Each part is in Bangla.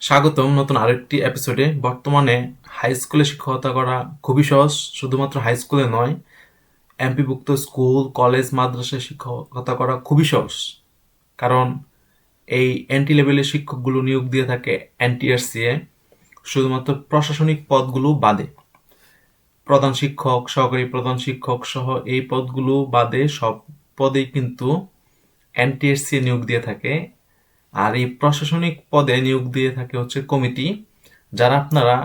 স্বাগতম নতুন আরেকটি এপিসোডে বর্তমানে হাই স্কুলে শিক্ষকতা করা খুবই সহজ, শুধুমাত্র হাই স্কুলে নয় এমপিভুক্ত স্কুল কলেজ মাদ্রাসায় শিক্ষকতা করা খুবই সহজ। কারণ এই এন্টি লেভেলের শিক্ষকগুলো নিয়োগ দিয়ে থাকে এনটিআরসিএ শুধুমাত্র প্রশাসনিক পদগুলো বাদে। প্রধান শিক্ষক, সহকারী প্রধান শিক্ষক সহ এই পদগুলো বাদে সব পদেই কিন্তু এনটিএসসি নিয়োগ দিয়ে থাকে আর এই প্রশাসনিক পদে নিয়োগ দিয়ে থাকে হচ্ছে কমিটি, যারা আপনারা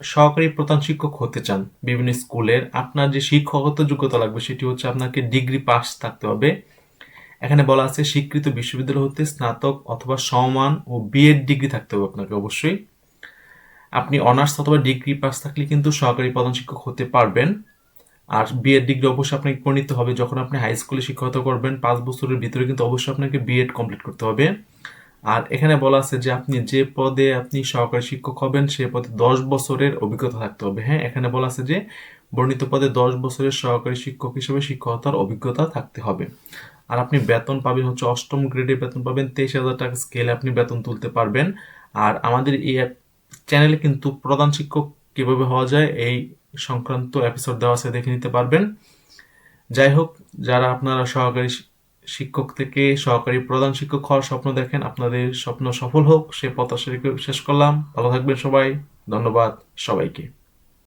সহকারী প্রধান শিক্ষক হতে চান বিভিন্ন স্কুলের, আপনার যে শিক্ষকতা যোগ্যতা লাগবে সেটি হচ্ছে আপনাকে ডিগ্রি পাস থাকতে হবে। এখানে বলা আছে স্বীকৃত বিশ্ববিদ্যালয় হতে স্নাতক অথবা সমান ও বিএড ডিগ্রি থাকতে হবে আপনাকে অবশ্যই। আপনি অনার্স অথবা ডিগ্রি পাস থাকলে কিন্তু সহকারী প্রধান শিক্ষক হতে পারবেন। আর বিএড ডিগ্রি অবশ্যই আপনাকে করে নিতে হবে যখন আপনি হাই স্কুলে শিক্ষকতা করবেন। পাঁচ বছরের ভিতরে কিন্তু অবশ্যই আপনাকে বিএড কমপ্লিট করতে হবে। আর এখানে বলা আছে যে আপনি যে পদে আপনি সহকারী শিক্ষক হবেন, সে পদে দশ বছরের অভিজ্ঞতা থাকতে হবে। হ্যাঁ এখানে বলা আছে যে বর্ণিত পদে দশ বছরের সহকারী শিক্ষক হিসেবে শিক্ষকতার অভিজ্ঞতা থাকতে হবে। আর আপনি বেতন পাবেন হচ্ছে অষ্টম গ্রেডে বেতন পাবেন, তেইশ হাজার টাকা স্কেলে আপনি বেতন তুলতে পারবেন। আর আমাদের এই চ্যানেলে কিন্তু প্রধান শিক্ষক কীভাবে হওয়া যায়, এই সংক্রান্ত এপিসোড দেওয়া আছে, দেখে নিতে পারবেন। যাই হোক, যারা আপনারা সহকারী শিক্ষক থেকে সহকারী প্রধান শিক্ষক হওয়ার স্বপ্ন দেখেন, আপনাদের স্বপ্ন সফল হোক, সে প্রত্যাশা শেষ করলাম। ভালো থাকবেন সবাই। ধন্যবাদ সবাইকে।